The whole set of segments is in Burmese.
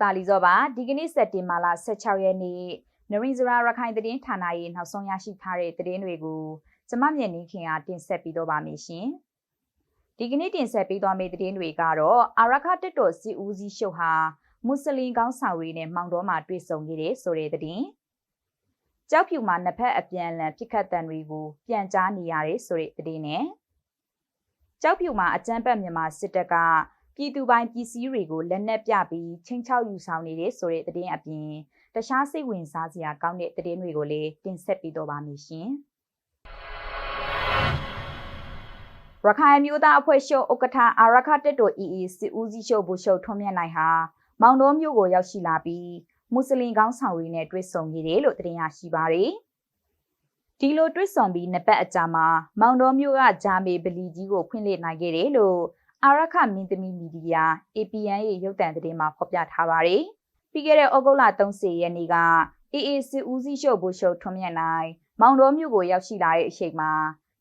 တာလီဇောပါဒီကနေ့စက်တင်ဘာလ16ရက်နေ့နရင်ဇရာရခိုင်သတင်းဌာနရဲ့နောက်ဆုံးရရှိထားတဲ့သတင်းတွေကိုကျမမြင့်နေခင်ကတင်ဆက်ပြီးတော့ပါမယ်ရှင်ဒီကနေ့တင်ဆက်ပေးသွားမယ့်သတင်းတွေကတော့အာရခတက်တော်စီဦးစီးရှုပ်ဟာမွတ်စလင်ကောင်းဆောင်တွေနဲ့မောင်တော်မှာတွေ့ဆုံခဲ့တဲ့ဆိုတဲ့သတင်းကြောက်ဖြူမှာနှစ်ဖက်အပြန်အလှန်ပြစ်ခတ်တံတွေကိုပြန်ကြားနေရတဲ့ဆိုတဲ့သတင်းနဲ့ကြောက်ဖြူမှာအကြမ်းဖက်မြန်မာစစ်တပ်က ပြည်သူပိုင်ပစ္စည်းတွေကိုလက်နက်ပြပြီးချင်းချောက်ယူဆောင်နေတဲ့ဆိုတဲ့သတင်းအပြင်တခြားစိတ်ဝင်စားစရာကောင်းတဲ့သတင်းတွေကိုလည်းတင်ဆက်ပေးတော့ပါမယ်ရှင်။ရခိုင်မျိုးသားအဖွဲ့ချုပ်ဥက္ကဋ္ဌအာရခတက်တော် EEC ဦးစီးချုပ်ဘူချုပ်ထွန်းမြတ်နိုင်ဟာမောင်တော်မျိုးကိုရောက်ရှိလာပြီးမွတ်စလင်ကောင်းဆောင်တွေနဲ့တွေ့ဆုံခဲ့တယ်လို့သတင်းရရှိပါတယ်။ဒီလိုတွေ့ဆုံပြီးနှစ်ပတ်အကြာမှာမောင်တော်မျိုးကဂျာမေဗလီကြီးကိုဖွင့်လှစ်နိုင်ခဲ့တယ်လို့ အာရခမင်းသမီးမီဒီယာ APN ရဲ့ရုပ်သံသတင်းမှာဖော်ပြထားပါတယ်။ပြီးခဲ့တဲ့ဩဂုတ်လ30ရက်နေ့က AAC ဦးစီးချုပ်ဘူချုပ်ထွန်းမြတ်နိုင်မောင်တော်မြို့ကိုရောက်ရှိလာတဲ့အချိန်မှာ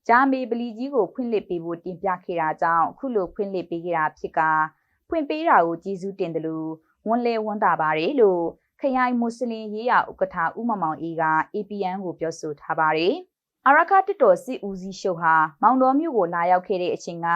ဂျာမေပလီကြီးကိုဖွင့်လှစ်ပေးဖို့တင်ပြခဲ့တာကြောင့်အခုလိုဖွင့်လှစ်ပေးခဲ့တာဖြစ်ကဖွင့်ပေးတာကိုကျေးဇူးတင်တယ်လို့ဝန်လဲဝန်တာပါတယ်လို့ခရိုင်မွတ်စလင်ရေးရာဥက္ကဋ္ဌဦးမမောင်အေးက APN ကိုပြောဆိုထားပါတယ်။အာရခတစ်တော်စစ်ဦးစီးရှုပ်ဟာမောင်တော်မြို့ကိုလာရောက်ခဲ့တဲ့အချိန်က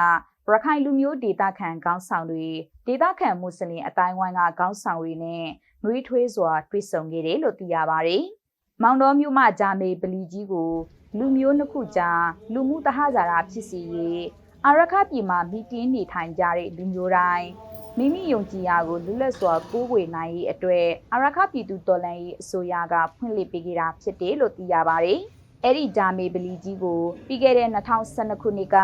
ရခိုင်လူမျိုးဒေသခံခေါင်းဆောင်တွေဒေသခံမွတ်စလင်အတိုင်းဝိုင်းကခေါင်းဆောင်တွေနဲ့နှွေးထွေးစွာတွေ့ဆုံခဲ့တယ်လို့သိရပါတယ်။မောင်တော်မြို့မှဂျာမေပလီကြီးကိုလူမျိုးနှစ်ခုကြားလူမှုတဟဇာတာဖြစ်စီရေးအာရခပြည်မှာမီတင်းနေထိုင်ကြတဲ့လူမျိုးတိုင်းမိမိယုံကြည်ရာကိုလူလက်စွာကိုးကွယ်နိုင်ရေးအတွက်အာရခပြည်သူတော်လှန်ရေးအစိုးရကဖွင့်လှစ်ပေးခဲ့တာဖြစ်တယ်လို့သိရပါတယ်။အဲ့ဒီဂျာမေပလီကြီးကိုပြီးခဲ့တဲ့2012ခုနှစ်က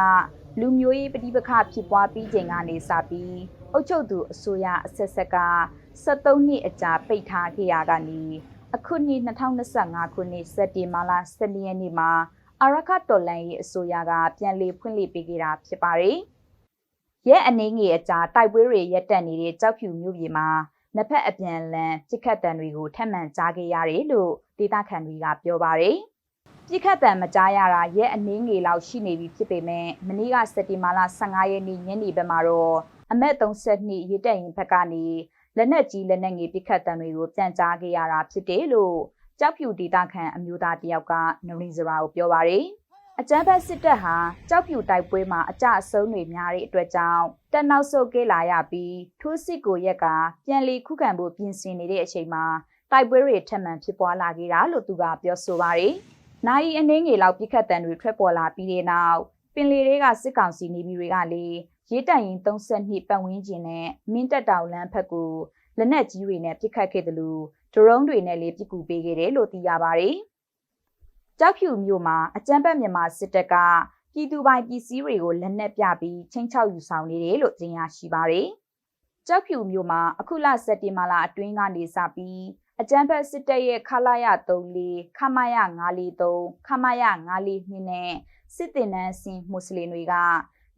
လူမျိုးရေးပဋိပက္ခဖြစ်ပွားပြီးချိန်ကနေစပြီးအုပ်ချုပ်သူအစိုးရအဆက်ဆက်က73နှစ်အကြာပိတ်ထားခဲ့ရကနေအခုနှစ်2025ခုနှစ်စက်တင်ဘာလ12ရက်နေ့မှာအာရခတော်လန်ရေးအစိုးရကပြန်လည်ဖွင့်လှစ်ပေးခဲ့တာဖြစ်ပါတယ်။ရဲအနေငယ်အကြာတိုက်ပွဲတွေရပ်တန့်နေတဲ့ကြောက်ဖြူမြို့ပြည်မှာနှစ်ဖက်အပြန်လန်ပြစ်ခတ်တံတွေကိုထပ်မံကြားခဲ့ရတယ်လို့ဒေသခံတွေကပြောပါတယ်။ ပြစ်ခတ်တံမကြားရတာရဲအနှင်းငယ်လောက်ရှိနေပြီဖြစ်ပေမဲ့မနေ့ကစက်တင်ဘာလ15ရက်နေ့ညနေဘက်မှာတော့အမက်32ရေတက်ရင်ဘက်ကနေလက်နက်ကြီးလက်နက်ငယ်ပစ်ခတ်တံတွေကိုပြန်ကြားခဲ့ရတာဖြစ်တယ်လို့ကြောက်ဖြူဒေသခံအမျိုးသားတယောက်ကနရီဇရာကိုပြောပါတယ်အကြမ်းဖက်စစ်တပ်ဟာကြောက်ဖြူတိုက်ပွဲမှာအကြအဆုံးတွေများတဲ့အတွက်ကြောင့်တက်နောက်ဆုတ်ကဲလာရပြီးထိုးစစ်ကိုရက်ကပြန်လီခုခံဖို့ပြင်ဆင်နေတဲ့အချိန်မှာတိုက်ပွဲတွေထပ်မံဖြစ်ပွားလာခဲ့တာလို့သူကပြောဆိုပါတယ်။ နိုင်အနှင်းငယ်လောက်ပြစ်ခတ်တံတွေထွက်ပေါ်လာပြီးတဲ့နောက်ပင်လယ်တွေကစစ်ကောင်စီနေပြည်တွေကလည်းရေးတန်ရင်32ပတ်ဝန်းကျင်နဲ့မင်းတက်တောင်လမ်းဖက်ကိုလက်နက်ကြီးတွေနဲ့ပြစ်ခတ်ခဲ့တယ်လို့ဒရုန်းတွေနဲ့လည်းပြစ်ကူပေးခဲ့တယ်လို့သိရပါတယ်။ကြောက်ဖြူမြို့မှာအကြမ်းဖက်မြန်မာစစ်တပ်ကပြည်သူပိုင်ပစ္စည်းတွေကိုလက်နက်ပြပြီးချင်းချောက်ယူဆောင်နေတယ်လို့သိရရှိပါတယ်။ကြောက်ဖြူမြို့မှာအခုလစက်တင်ဘာလအတွင်းကနေစပြီး အကြမ်းဖက်စစ်တပ်ရဲ့ခလာရ34ခမရ943ခမရ942နဲ့စစ်တင်နန်းစင်မွတ်စလင်တွေက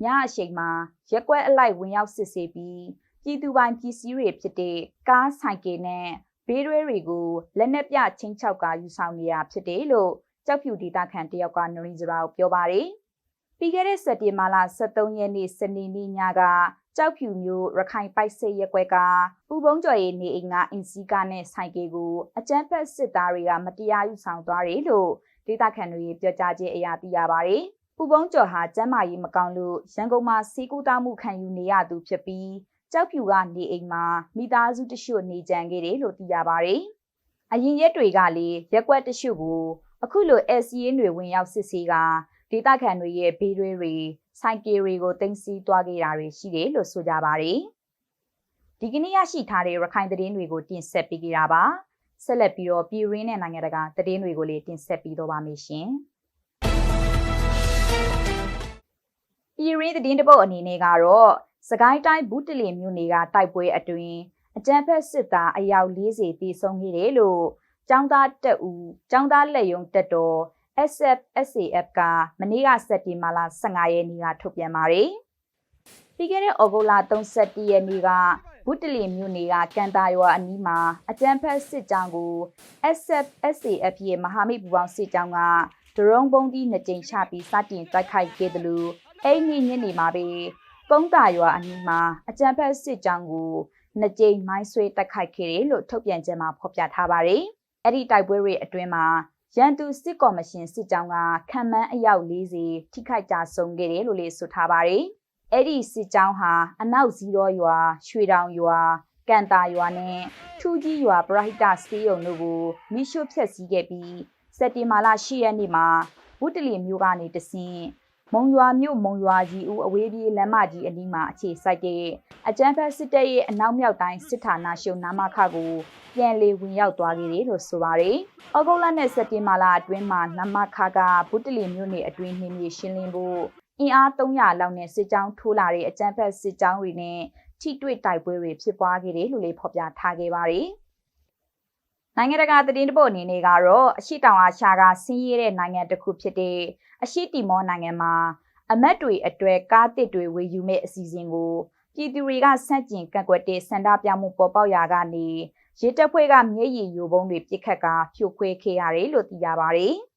ညအချိန်မှာရက်ကွက်အလိုက်ဝင်ရောက်စစ်ဆေးပြီးပြည်သူပိုင်ပစ္စည်းတွေဖြစ်တဲ့ကားဆိုင်ကယ်နဲ့ဘေးရွဲတွေကိုလက်နက်ပြချင်းချောက်ကယူဆောင်နေရဖြစ်တယ်လို့ကြောက်ဖြူဒေသခံတယောက်ကနရီဇရာကိုပြောပါတယ်။ပြီးခဲ့တဲ့စက်တင်ဘာလ23ရက်နေ့စနေနေ့ညက ကြောက်ဖြူမျိုးရခိုင်ပိုက်စိတ်ရက်ွက်ကပူပုံးကျော်ရဲ့နေအိမ်ကအင်စီကာနဲ့ဆိုင်ကယ်ကိုအကြမ်းဖက်စစ်သားတွေကမတရားယူဆောင်သွားတယ်လို့ဒေသခံတွေပြောကြားခြင်းအရာသိရပါတယ်။ပူပုံးကျော်ဟာကျမ်းမာရေးမကောင်းလို့ရန်ကုန်မှာစီးကူးတောမှုခံယူနေရသူဖြစ်ပြီးကြောက်ဖြူကနေအိမ်မှာမိသားစုတချို့နေကြံခဲ့တယ်လို့သိရပါတယ်။အရင်ရက်တွေကလည်းရက်ွက်တချို့ကိုအခုလို SCA တွေဝင်ရောက်စစ်ဆေးက ဒေသခံတွေရဲ့ဘေးတွေတွေဆိုင်ကယ်တွေကိုတင်စီသွားခဲ့တာတွေရှိတယ်လို့ဆိုကြပါတယ်။ဒီကနေ့ရရှိထားတဲ့ရခိုင်သတင်းတွေကိုတင်ဆက်ပေးကြတာပါ။ဆက်လက်ပြီးတော့ပြည်ရင်းနဲ့နိုင်ငံတကာသတင်းတွေကိုလည်းတင်ဆက်ပေးတော့ပါမယ်ရှင်။ပြည်ရင်းသတင်းတပုတ်အနေနဲ့ကတော့စကိုင်းတိုင်းဘူးတလင်မြို့နယ်ကတိုက်ပွဲအတွင်းအကြမ်းဖက်စစ်သားအယောက်40တေဆုံးခဲ့တယ်လို့ចောင်းသားတက်ဦးចောင်းသားလက်ယုံတက်တော် SF SAF ကမနေ့ကစက်တင်ဘာလ15ရက်နေ့ကထုတ်ပြန်ပါတယ်။ပြီးခဲ့တဲ့ဩဂုတ်လ31ရက်နေ့ကဘုတလီမြို့နယ်ကကန်တာရွာအနီးမှာအကြမ်းဖက်စစ်ကြောင်းကို SF SAF ရဲ့မဟာမိတ်ပူးပေါင်းစစ်ကြောင်းကဒရုန်းပုံးကြီးနှစ်ကြိမ်ချပြီးစတင်တိုက်ခိုက်ခဲ့တယ်လို့အဲ့ဒီညနေမှာပဲကုန်းတာရွာအနီးမှာအကြမ်းဖက်စစ်ကြောင်းကိုနှစ်ကြိမ်မိုင်းဆွဲတိုက်ခိုက်ခဲ့တယ်လို့ထုတ်ပြန်ကြေညာဖော်ပြထားပါတယ်။အဲ့ဒီတိုက်ပွဲတွေအတွင်းမှာ ရန်သူစစ်ကော်မရှင်စစ်ကြောင်းကခံမှန်းအယောက်40ထိခိုက်ကြဆုံးခဲ့တယ်လို့လည်းဆိုထားပါတယ်။အဲ့ဒီစစ်ကြောင်းဟာအနောက်ဇီရောရွာရွှေတောင်ရွာကန်တာရွာနဲ့ထူးကြီးရွာပရဟိတစေးရုံတို့ကိုမိရှုဖျက်ဆီးခဲ့ပြီးစက်တင်ဘာလ10ရက်နေ့မှာဝုတလီမျိုးကနေတဆင့် မုံရွာမြို့မုံရွာကြီးဦးအဝေးပြေးလမ်းမကြီးအနီးမှာအခြေစိုက်တဲ့အကြမ်းဖက်စစ်တပ်ရဲ့အနောက်မြောက်တိုင်းစစ်ဌာနရှုံနာမခကိုပြန်လေဝင်ရောက်သွားခဲ့တယ်လို့ဆိုပါတယ်။ဩဂုတ်လနဲ့စက်တင်ဘာလအတွင်းမှာနမခကဗုတလီမြို့နယ်အတွင်းနှင်းမြေရှင်းလင်းဖို့အင်အား300လောက်နဲ့စစ်ကြောင်းထိုးလာတဲ့အကြမ်းဖက်စစ်ကြောင်းတွေနဲ့ထိတွေ့တိုက်ပွဲတွေဖြစ်ပွားခဲ့တယ်လို့လည်းဖော်ပြထားခဲ့ပါတယ်။ နိုင်ငံတကာသတင်းတပုတ်အနေနဲ့ကတော့အရှိတောင်အာရှကဆင်းရဲတဲ့နိုင်ငံတစ်ခုဖြစ်တဲ့အရှိတီမောနိုင်ငံမှာအမတ်တွေအတွက်ကားတစ်တွေဝေယူမဲ့အစီအစဉ်ကိုပြည်သူတွေကစန့်ကျင်ကန့်ကွက်တဲ့စန္ဒပြမှုပေါ်ပေါက်ရာကနေရဲတပ်ဖွဲ့ကမျက်ရည်ယိုပုံးတွေပစ်ခတ်ကာဖြိုခွဲခဲ့ရတယ်လို့သိရပါတယ်။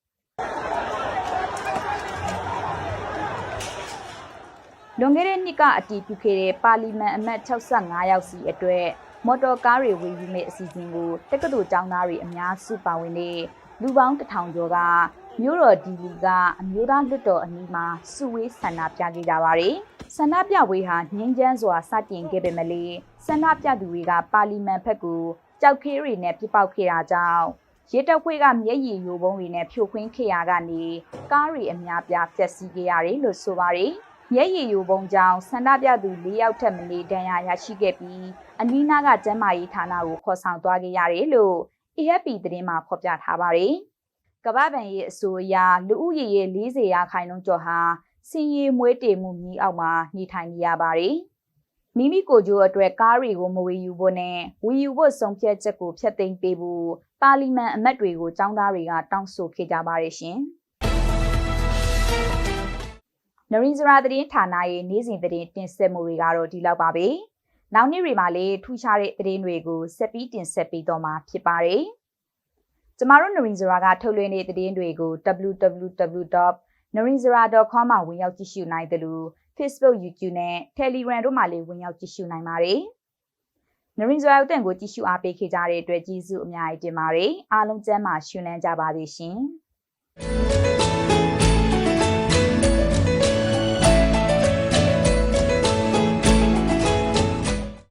လွန်ခဲ့တဲ့နှစ်ကအတည်ပြုခဲ့တဲ့ပါလီမန်အမတ်65ယောက်စီအတွက် မော်တော်ကားတွေဝယ်ယူမဲ့အစီအစဉ်ကိုတက္ကသိုလ်ကျောင်းသားတွေအများစုပါဝင်တဲ့လူပေါင်းတထောင်ကျော်ကမြို့တော်ဒီလီကအမျိုးသားလွတ်တော်အနီးမှာစုဝေးဆန္ဒပြခဲ့ကြပါတယ်။ဆန္ဒပြဝေးဟာငင်းချမ်းစွာစတင်ခဲ့ပေမဲ့လေဆန္ဒပြသူတွေကပါလီမန်ဘက်ကိုကြောက်ခဲတွေနဲ့ပြပောက်ခဲ့တာကြောင့်ရဲတပ်ဖွဲ့ကမျက်ရည်ယိုပုံးတွေနဲ့ဖြိုခွင်းခဲ့ရကနေကားတွေအများပြားပျက်စီးခဲ့ရတယ်လို့ဆိုပါတယ်။မျက်ရည်ယိုပုံးကြောင့်ဆန္ဒပြသူ၄ယောက်ထက်မနည်းဒဏ်ရာရရှိခဲ့ပြီး အနီးနားကကျန်းမာရေးဌာနကိုခေါ်ဆောင်သွားခဲ့ရတယ်လို့ AFP သတင်းမှာဖော်ပြထားပါတယ်။ကမ္ဘာ့ဘဏ်ရဲ့အဆိုအရလူဦးရေရဲ့40ရာခိုင်နှုန်းကျော်ဟာစင်ရီမွေးတေမှုမြီးအောက်မှာနေထိုင်နေရပါတယ်။မိမိကိုယ်ကျိုးအတွက်ကားတွေကိုမဝေယူဖို့နဲ့ဝေယူဖို့ဆုံးဖြတ်ချက်ကိုဖျက်သိမ်းပေးဖို့ပါလီမန်အမတ်တွေကိုចောင်းသားတွေကတောင်းဆိုခဲ့ကြပါတယ်ရှင်။နရင်းစရာသတင်းဌာနရဲ့နေ့စဉ်သတင်းတင်ဆက်မှုတွေကတော့ဒီလောက်ပါပဲ။ နောက်နေ့တွေမှာလည်းထူးခြားတဲ့သတင်းတွေကိုဆက်ပြီးတင်ဆက်ပေးတော့မှာဖြစ်ပါတယ်။ကျမတို့နရင်းစရာကထုတ်လွှင့်တဲ့သတင်းတွေကို www.narinzara.com မှာဝင်ရောက်ကြည့်ရှုနိုင်တယ်လို့ Facebook, YouTube နဲ့ Telegram တို့မှာလည်းဝင်ရောက်ကြည့်ရှုနိုင်ပါတယ်။နရင်းစရာအသံကိုကြည့်ရှုအားပေးခဲ့ကြတဲ့အတွက်ကျေးဇူးအများကြီးတင်ပါတယ်။အားလုံးကျမ်းမာရှင်လန်းကြပါစေရှင်။